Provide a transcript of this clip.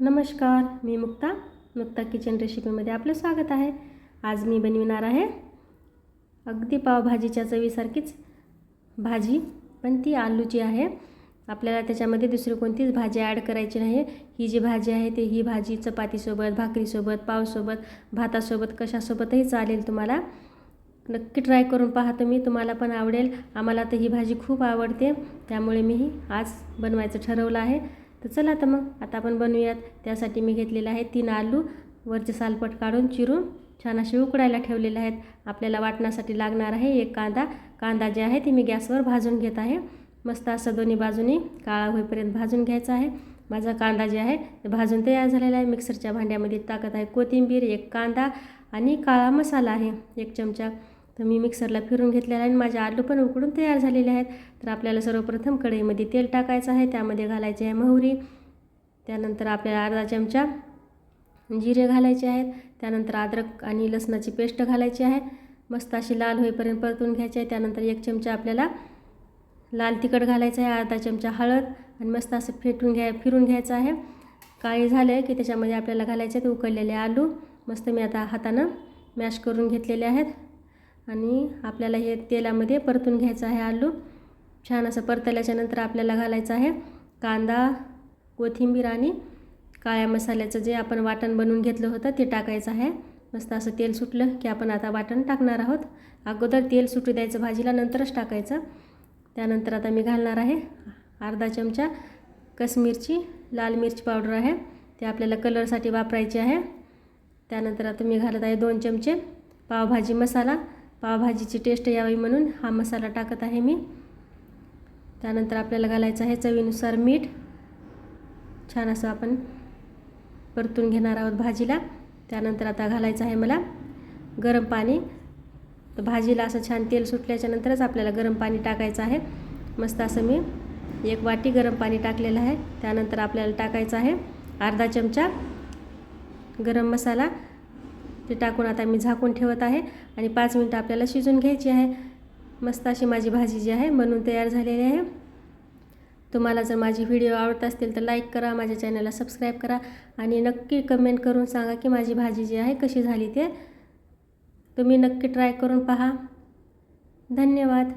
नमस्कार मी मुक्ता मुक्ता किचन रेसिपीमध्ये आपलं स्वागत आहे. आज मी बनविणार आहे अगदी पावभाजीच्या चवीसारखीच भाजी पण ती आलूची आहे. आपल्याला त्याच्यामध्ये दुसरी कोणतीच भाजी ॲड करायची नाही. ही जी भाजी आहे ती ही भाजी चपातीसोबत भाकरीसोबत पावसोबत भातासोबत कशासोबतही चालेल तुम्हाला. नक्की ट्राय करून पहा तुम्ही. तुम्हाला पण आवडेल. आम्हाला तर ही भाजी खूप आवडते. त्यामुळे मी आज बनवायचं ठरवलं आहे. तर चला तर मग आता आपण बनवूयात. त्यासाठी मी घेतलेलं आहे तीन आलू वरचे सालपट काढून चिरून छान असे उकडायला ठेवलेले आहेत. आपल्याला वाटण्यासाठी लागणार आहे एक कांदा. कांदा जे आहे ते मी गॅसवर भाजून घेत आहे. मस्त असं दोन्ही बाजूनी काळा होईपर्यंत भाजून घ्यायचा आहे. माझा कांदा जे आहे ते भाजून तयार झालेला आहे. मिक्सरच्या भांड्यामध्ये टाकत आहे कोथिंबीर एक कांदा आणि काळा मसाला आहे एक चमचा. तर मी मिक्सरला फिरून घेतलेला आहे आणि माझे आलू पण उकडून तयार झालेले आहेत. तर आपल्याला सर्वप्रथम कढईमध्ये तेल टाकायचं आहे. त्यामध्ये घालायचे आहे मोहरी. त्यानंतर आपल्याला अर्धा चमचा जिरे घालायचे आहेत. त्यानंतर अद्रक आणि लसणाची पेस्ट घालायची आहे. मस्त अशी लाल होईपर्यंत परतून घ्यायची आहे. त्यानंतर एक चमचा आपल्याला लाल तिखट घालायचं आहे. अर्धा चमचा हळद आणि मस्त असं फेटून घ्या फिरून घ्यायचं आहे. काळी झालं की त्याच्यामध्ये आपल्याला घालायचे ते उकडलेले आलू. मस्त मी आता हातानं मॅश करून घेतलेले आहेत. आणि आपल्याला हे तेलामध्ये परतून घ्यायचं आहे आलू. छान असं परतल्याच्या नंतर आपल्याला घालायचं आहे कांदा कोथिंबीर आणि काळ्या मसाल्याचं जे आपण वाटण बनवून घेतलं होतं ते टाकायचं आहे. मस्त असं तेल सुटलं की आपण आता वाटण टाकणार आहोत. अगोदर तेल सुटू द्यायचं भाजीला नंतरच टाकायचं. त्यानंतर आता मी घालणार आहे अर्धा चमचा कश्मीरची लाल मिरची पावडर आहे. ते आपल्याला कलरसाठी वापरायची आहे. त्यानंतर आता मी घालत आहे दोन चमचे पावभाजी मसाला. पावभाजीची टेस्ट यावी म्हणून हा मसाला टाकत आहे मी. त्यानंतर आपल्याला घालायचं आहे चवीनुसार मीठ. छान असं आपण परतून घेणार आहोत भाजीला. त्यानंतर आता घालायचं आहे मला गरम पाणी. तर भाजीला असं छान तेल सुटल्याच्या नंतरच आपल्याला गरम पाणी टाकायचं आहे. मस्त असं मी एक वाटी गरम पाणी टाकलेलं आहे. त्यानंतर आपल्याला टाकायचं आहे अर्धा चमचा गरम मसाला. ते टाकून आता मी झाकून ठेवत आहे आणि पाच मिनटं आपल्याला शिजून घ्यायची आहे. मस्त अशी माझी भाजी जी आहे बनवून तयार झालेली आहे. तुम्हाला जर माझी व्हिडिओ आवडत असतील तर लाईक करा माझ्या चॅनलला सबस्क्राईब करा आणि नक्की कमेंट करून सांगा की माझी भाजी जी आहे कशी झाली ते. तुम्ही नक्की ट्राय करून पहा. धन्यवाद.